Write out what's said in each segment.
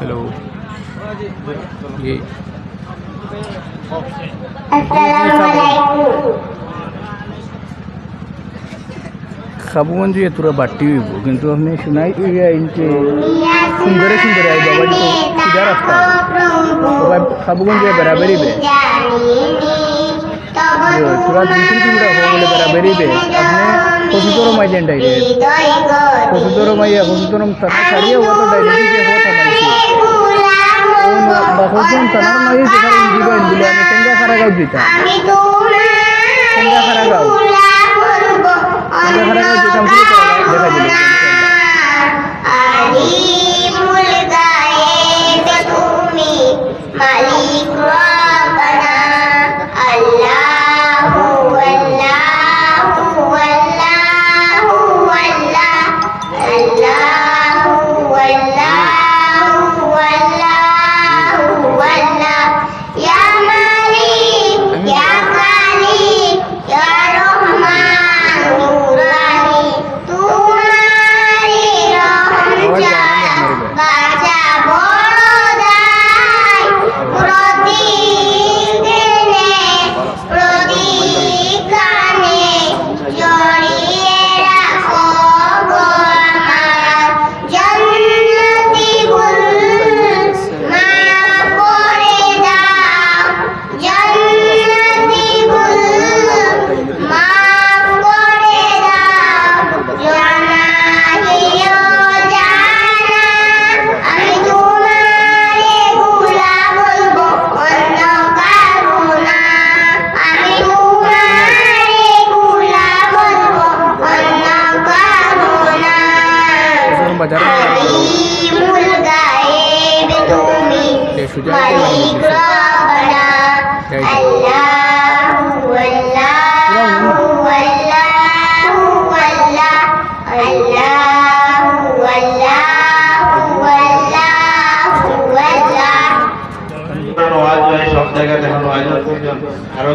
Hello ये খাবুগঞ্জ এতুরা বাট্টি হইব কিন্তু আপনি শুনাই ইয়া ইনকে সুন্দরে সুন্দরে আই বাবা তো সিধা রাস্তা সবাই খাবুগঞ্জ বেড়াবেড়ি বে তোরা দুই তিন কিলোমিটার হবো বলে বেড়াবেড়ি বে আপনি কচুতরম আই যেন ডাইরেক্ট কচুতরম আইয়া কচুতরম তারা ছাড়িয়ে হওয়া তো ডাইরেক্ট যে হওয়া থামাইছে বাসন তানার নয় যেখানে দিবেন বলে, আমি টেঙ্গা খারাগাঁও দিতাম টেঙ্গা খারাগাঁও টেঙ্গা খারাগাঁও দিতাম বলে দেখা দিল মালিক রব্বানা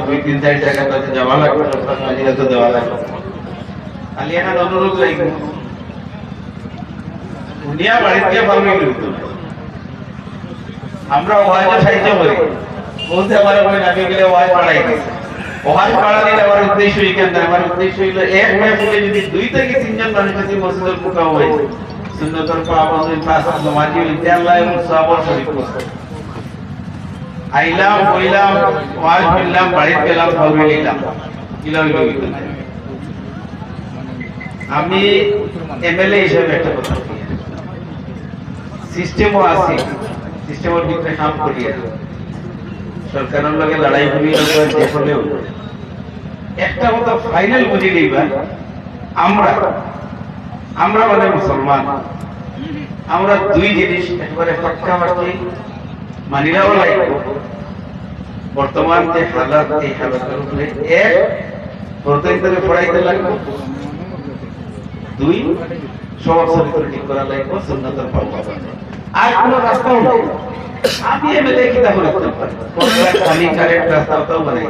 দুই, তিন, চার জায়গায় কাছে যাওয়া লাগবে তো দেওয়া লাগবে। খালি এখন অনুরোধ লাগবে দুনিয়া বাড়িতে ভাবি কিন্তু আমরা ওয়াজে সাহায্য করি। বলতে পারে বলেন আমি গেলে ওয়াজ পাড়াই গেছি। ওয়াজ পাড়ানির আমার উদ্দেশ্য এখান আমার উদ্দেশ্য হইল, এক মাহফিলে যদি দুই থেকে তিনজন মানুষ যদি মসজিদের ফুকা হয় সুন্নতর পাবন পাঁচ নমাজি হইতে এবং সবর শরীফ করছে আইলাম কইলাম ওয়াজ করলাম বাড়িতে গেলাম ভাবে নিলাম আমি এমএলএ হিসেবে একটা কথা। সিস্টেমও আছে সিস্টেমের ভিতরে কাম করি সরকারের লগে লড়াই করি যে হলেও একটা কথা ফাইনাল বুঝি নিবা আমরা আমরা মানে মুসলমান। আমরা দুই জিনিস, একবারে পাক্কা পাক্কি মানিরাও লাগবে। বর্তমান যে হালাত এই হালাতের উপরে এক প্রত্যেকদের পড়াইতে লাগবে। দুই সবার চরিত্র ঠিক করা লাগবে সুন্নতের পাওয়া আর কোনো রাস্তাও নেই। আমি এমএলএ কিতা করে করতে পারি কারেন্ট রাস্তাটাও বানাই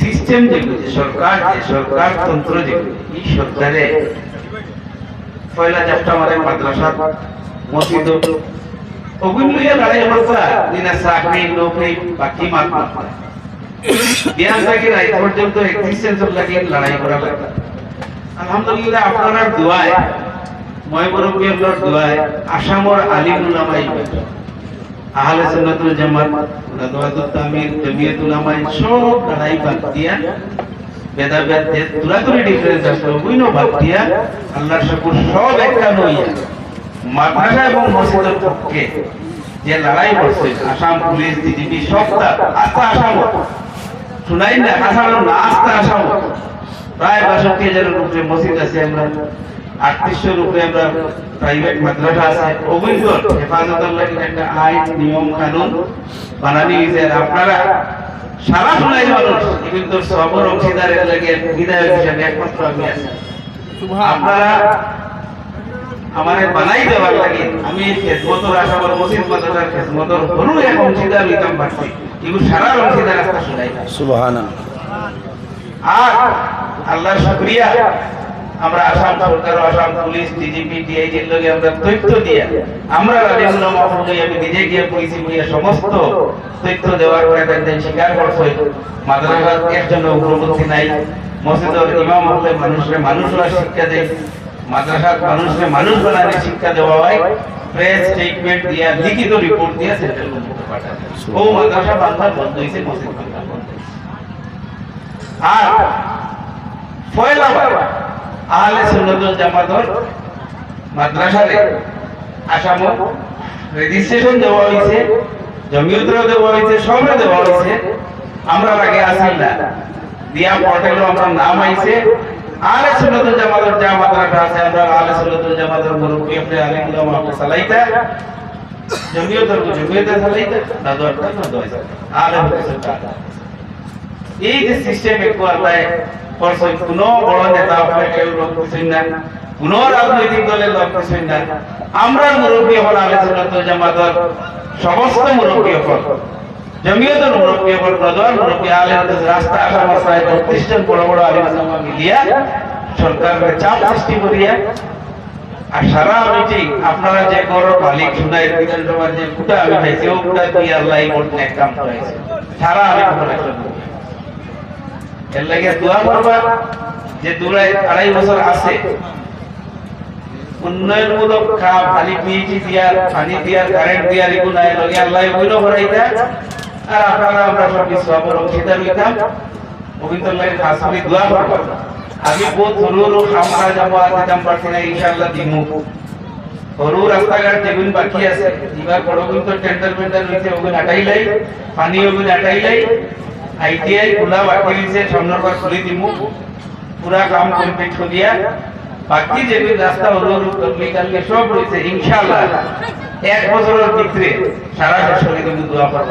সিস্টেম যেগুলো সরকার যে সরকার তন্ত্র যেগুলো এই সরকারে পয়লা চারটা মানে মাদ্রাসা মসজিদ ওগুলো লইয়া লড়াই করতা দিনা চাকরি নৌকরি বাকি মাত জ্ঞান থেকে রাইত পর্যন্ত এক্সিস্টেন্স লাগে লড়াই করা লাগে আলহামদুলিল্লাহ আপনার দোয়ায় মই মুরব্বী দোয়ায়, আসামর আহলে জামাত তামির উলামাই সব লড়াই বাদ দিয়া, ভেদাভেদ তুলাতুলি ডিফারেন্স আছে ওইনো বাদ দিয়া, আল্লাহর সব একটা নইয়া মাদ্রাসা এবং মসজিদের পক্ষে যে লড়াই করছে আসাম পুলিশ বিজেপি সবটা আস্থা আসাম শুনাই না আসামের না আস্থা আসাম প্রায় বাষট্টি হাজারের উপরে মসজিদ আছে আমরা আটত্রিশশোর উপরে আমরা প্রাইভেট মাদ্রাসা আছে। অবৈধ হেফাজতের লাগে একটা আইন নিয়ম কানুন বানানি হয়েছে। আর আপনারা সারা শুনাই মানুষ কিন্তু সবর অংশীদারের লাগে বিধায়ক হিসাবে একমাত্র আমি আছি। আপনারা আমার বানাই দেওয়ার লাগে। আমি মসজিদ মাদ্রাসার খেদমতর হরু এক অংশীদার হইতাম পারছি এগুলো সারা অংশীদার রাস্তা শুনাই আর শুকরিয়া আমরা আসাম সরকার আসাম পুলিশ ডিজিপি ডিআইজির লগে আমরা তথ্য দিয়ে আমরা আমি নিজে গিয়ে পুলিশ গিয়ে সমস্ত তথ্য দেওয়ার পরে তাদের স্বীকার করছে। মাদ্রাসার একজন নাই। মসজিদের ইমাম হলে মানুষের মানুষরা শিক্ষা দেয়। মাদ্রাসার মানুষকে মানুষ বানানোর শিক্ষা দেওয়া হয়। প্রেস স্টেটমেন্ট দিয়া, লিখিত রিপোর্ট দিয়া সেন্ট্রাল গভর্নমেন্টে পাঠায়। ও মাদ্রাসা বাংলা বন্ধ হয়েছে মসজিদ। আর পয়লা আহলে সুন্নাতুল জামাতর মাদ্রাসারে আসাম রেজিস্ট্রেশন দেওয়া হয়েছে জমিয়তরা দেওয়া হয়েছে সবরে দেওয়া হয়েছে আমরা আগে আসি না। দিয়া পোর্টালও আমরা নাম আইছে। আলে সুন্নাতুল জামাতের আছে, আমরা আলে সুন্নাতুল জামাতের মুরব্বি আপনি আপনি না আলে এই যে সিস্টেম একটু কোনো বড় নেতা আপনার কেউ লোক কিছুই না, কোন রাজনৈতিক দলের লোক কিছুই না। আমরা মুরব্বী হল আলোচনা জামাতর সমস্ত মুরব্বী হল। জমিয়তের মুরব্বী হল নদর মুরব্বী আলেম রাস্তা আসা মাসায় প্রতিষ্ঠান বড় বড় আলিম মিলিয়া সরকারের চাপ সৃষ্টি করিয়া আর সারা আপনারা যে মালিক যে কুটা আমি খাইছি, ও কুটা আল্লাহ এক কাম করাইছে। সারা আমি এর লাগে দোয়া করবা, যে আড়াই বছর আছে, উন্নয়নমূলক কাম খালি পিএইচি দিয়ার পানি দিয়ার কারেন্ট দিয়ার এগুলো আল্লাহ বইল ভরাইতা। আর আপনারা আমরা সব কিছু আমার অংশীদার হইতাম গোবিন্দর লাগে করে দোয়া করবা। আমি বহুত সরু খামখা যাব আর দিতাম পারছি না ইনশাআল্লাহ দিমু। সরু রাস্তাঘাট যেগুলো বাকি আছে এবার বড় কিন্তু টেন্ডার মেন্ডার হইছে ওগুলো আটাই লাই, পানি ওগুলো আটাই লাই। আইটিআই খোলা বাকি হইছে সামনের বার দিমু। পুরা কাম কমপ্লিট করিয়া, বাকি যেগুলো রাস্তা হলো করলি কালকে সব রয়েছে, ইনশাআল্লাহ। এক বছরের ভিতরে সারা দেশের কিন্তু দোয়া করব।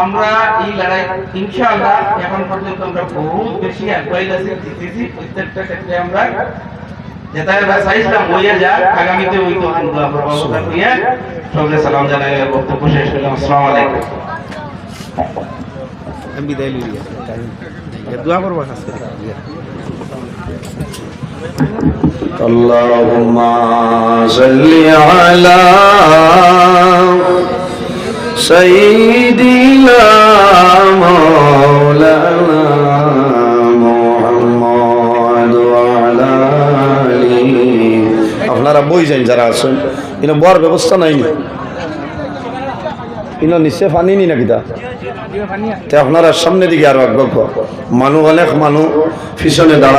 আমার এই লড়াই, ইনশাআল্লাহ, এখন পর্যন্ত আমরা বহুত বেশি আগুয়াই গেছি জিতেছি প্রত্যেকটা ক্ষেত্রে আমরা যেটা আমরা চাইছিলাম হইয়া যাক, আগামীতে ওই তো দোয়া করব সালাম জানাই বক্তব্য শেষ করলাম। আসসালামু আলাইকুম। আমি বিদায় লই দোয়া করবা খাস اللهم صل على سيدنا مولانا محمد وعلى آله আপনারা বই যান যারা আছেন কিন্তু বর ব্যবস্থা নাই নি ইনো নিশ্চয় ফানি নি নাকি তা? আপনারা সামনে দিকে আরও আগ্রহ মানুষ অনেক মানুষ পিছনে দাঁড়া